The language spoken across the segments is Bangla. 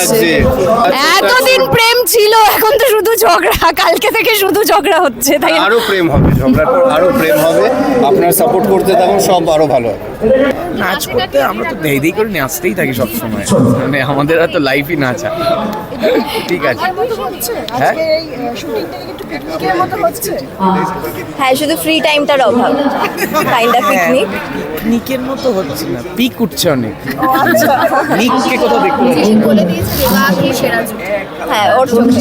লাগছে এতদিন প্রেম ছিল এখন তো শুধু ঝগড়া। কালকে থেকে শুধু ঝগড়া হচ্ছে তাই আরও প্রেম হবে ঝগড়ার পর আরও প্রেম হবে। আপনারা সাপোর্ট করতে থাকুন সব আরও ভালো হবে। নাচ করতে আমরা তো দেই দেই করে নাচতেই থাকি সবসময়। মানে আমাদের আর তো লাইফই নাচা ঠিক আছে। হ্যাঁ? হ্যাঁ শুধু ফ্রি টাইমটার অভাব। কাইন্ড অফ পিকনিক পিকনিকের মতো হচ্ছে না। পিক উঠছে অনেক। নিককে কোথাও দেখতে কি সেরা জুটি হ্যাঁ ওর চোখে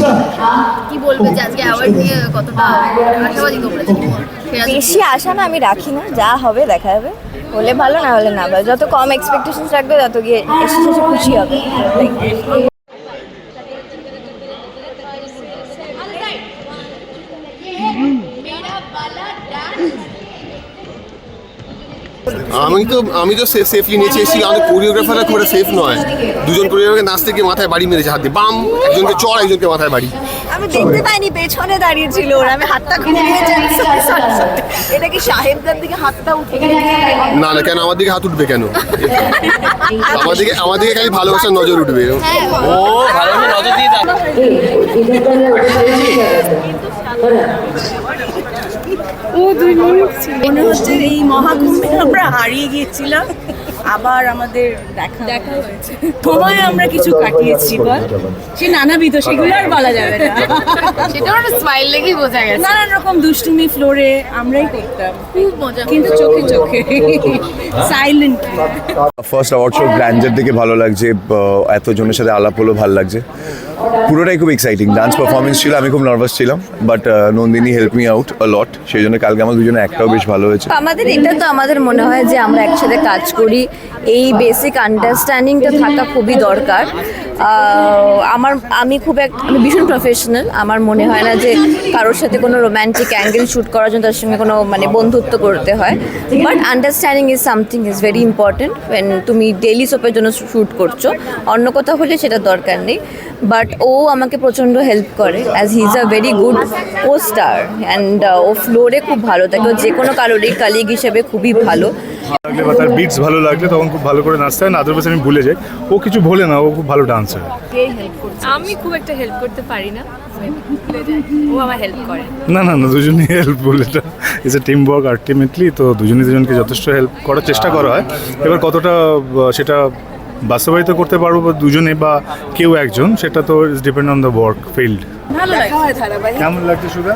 কি বলবে যে আজকে অ্যাওয়ার্ড নিয়ে কতটা আশাবাদী তোমরা যে সেরা জুটি। বেশি আশা না আমি রাখি না। যা হবে দেখা যাবে। হলে ভালো না হলে না ভালো। যত কম এক্সপেকটেশন রাখবে তত গিয়ে এসে শেষে খুশি হবে। আমি তো আমি তো সেফলি নিয়েছি এসেছি আমাদের কোরিওগ্রাফাররা খুব একটা সেফ নয় দুজন কোরিওগ্রাফার নাচতে গিয়ে মাথায় বাড়ি মেরেছে হাত দিয়ে বাম একজনকে চড় একজনকে মাথায় বাড়ি আমি দেখতে পাইনি পেছনে দাঁড়িয়ে ছিল ওরা আমি হাতটা ঘুরিয়েছি এটা কি সাহেবদার দিকে হাতটা উঠে না না কেন আমার দিকে হাত উঠবে কেন আমার দিকে আমার দিকে খালি ভালোবাসার নজর উঠবে ও ভালো করে নজর দিয়ে মনে হচ্ছে এই মহাকুম্ভে আমরা হারিয়ে গিয়েছিলাম। আবার আমাদের দেখা দেখা হয়েছে। সময় আমরা কিছু কাটিয়েছি বল। সে নানাবিধ সেগুলো আর বলা যাবে না। সেটা স্মাইল লেগেই বোঝা গেছে। নানান রকম দুষ্টুমি ফ্লোরে আমরাই করতাম। খুব মজা কিন্তু চোখে চোখে। সাইলেন্ট ফার্স্ট অ্যাওয়ার্ড শো গ্র্যান্ডের দিকে ভালো লাগছে এতজনের সাথে আলাপ হলো ভালো লাগছে। পুরোটাই খুব এক্সাইটিং ডান্স পারফরমেন্স ছিল আমি খুব নার্ভাস ছিলাম but Nandini help me out a lot সেই জন্য কালকে আমার দুজনে একটাও বেশ ভালো হয়েছে। আমাদের এটা তো আমাদের মনে হয় যে আমরা একসাথে কাজ করি। এই বেসিক আন্ডারস্ট্যান্ডিংটা থাকা খুবই দরকার। আমার, আমি খুব এক, আমি ভীষণ প্রফেশনাল আমার মনে হয় না যে কারোর সাথে কোনো রোম্যান্টিক অ্যাঙ্গেল শ্যুট করার জন্য তার সঙ্গে কোনো মানে বন্ধুত্ব করতে হয়। But understanding is something is very important when তুমি ডেলি সোপের জন্য শ্যুট করছ। অন্য কোথাও হলে সেটা দরকার নেই। বাট ও আমাকে প্রচণ্ড হেল্প করে। As he is a very good O star and ও ফ্লোরে খুব ভালো। থাকে ও যে কোনো কারোরই কালিগ হিসেবে খুবই ভালো। লাগলে বা তার বিটস ভালো লাগলে তখন খুব ভালো করে নাচতে হয়। না আদারওয়াইজ আমি ভুলে যাই। ও কিছু বলে না ও খুব ভালো ডান্সার আমি খুব একটা হেল্প করতে পারি না। ও আমার হেল্প করে। না না না দুজনেই হেল্প বলে এটা। Is a team work ultimately তো দুজনে দুজনকে যথেষ্ট হেল্প করার চেষ্টা করা হয়। এবার কতটা সেটা বাস্তবায়িত করতে পারব বা দুজনে বা কেউ একজন সেটা তো is depend on the work field ভালো লাগে ধারাবাহিক। কেমন লাগছে সুধা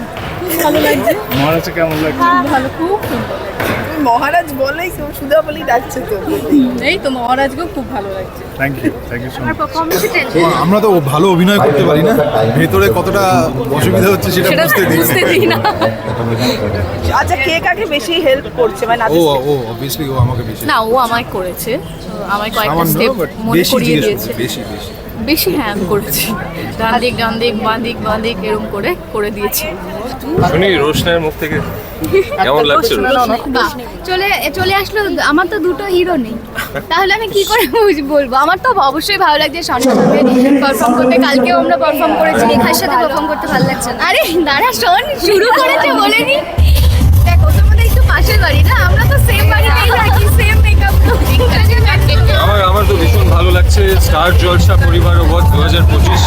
ভালো লাগছে। মহারাজে কেমন লাগছে? ভালো খুব মহারাজ বলেই তো সুধা বলেই ডাকছে তো। এই তো মহারাজকেও খুব ভালো লাগছে। Thank you thank you so much আমরা তো ভালো অভিনয় করতে পারি না। ভেতরে কতটা অসুবিধা হচ্ছে সেটা সেটা বুঝতে দিই বুঝতে দিই না। আচ্ছা কে কাকে বেশি হেল্প করছে? মানে ও ও অবভিয়াসলি ও আমাকে বেশি না ও আমায় করেছে। আমায় কয়েকটা স্টেপ মনে করিয়ে দিয়েছে। বেশি বেশি। বেশি হ্যাঁ করেছি। ডান দিক ডান দিক বাঁ দিক বাঁ দিক এরম করে করে দিয়েছি। শুনি রোশনের মুখ থেকে কেমন লাগছে চলে চলে আসলো আমার তো দুটো হিরো নেই। তাহলে আমি কি করে বলব? আমার তো অবশ্যই ভালো লাগছে সন্ধ্যা পারফর্ম করবে কালকেও আমরা পারফর্ম করেছি রেখার সাথে পারফর্ম করতে ভালো লাগছে আরে দাঁড়া শোন শুরু করেছে বলেনি। স্টার জলসা পরিবার অবধ দু হাজার পঁচিশ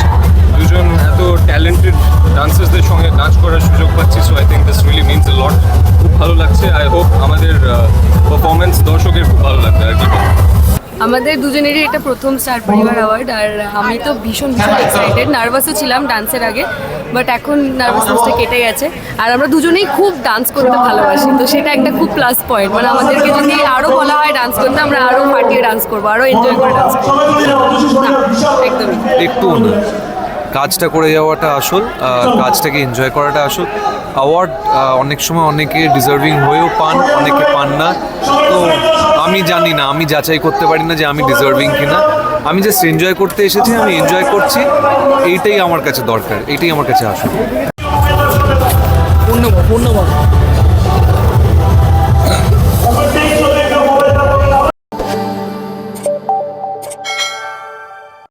দুজন এত ট্যালেন্টেড ডান্সার্সদের সঙ্গে নাচ করার সুযোগ পাচ্ছি so I think this really means a lot খুব ভালো লাগছে আই হোপ আমাদের পারফরমেন্স দর্শকের খুব ভালো লাগবে আর কি। আমাদের দুজনেরই এটা প্রথম স্টার পরিবার অ্যাওয়ার্ড আর আমি তো ভীষণ ভীষণ এক্সাইটেড নার্ভাসও ছিলাম ডান্সের আগে বাট এখন নার্ভাসনেসটা কেটে গেছে। আর আমরা দুজনেই খুব ডান্স করতে ভালোবাসি, তো সেটা একটা খুব প্লাস পয়েন্ট মানে আমাদেরকে যদি আরও বলা হয় ডান্স করতে, আমরা আরও ফাটিয়ে ডান্স করব আরও এনজয় করে ডান্স করব। একদমই। একটু কাজটা করে যাওয়াটা আসল আর কাজটাকে এনজয় করাটা আসল। অ্যাওয়ার্ড অনেক সময় অনেকে ডিজার্ভিং হয়েও পান অনেকে পান না। তো আমি জানি না আমি যাচাই করতে পারি না যে আমি ডিজার্ভিং কিনা। আমি জাস্ট এনজয় করতে এসেছি আমি এনজয় করছি। এইটাই আমার কাছে দরকার এইটাই আমার কাছে আসল। পূর্ণবা পূর্ণবা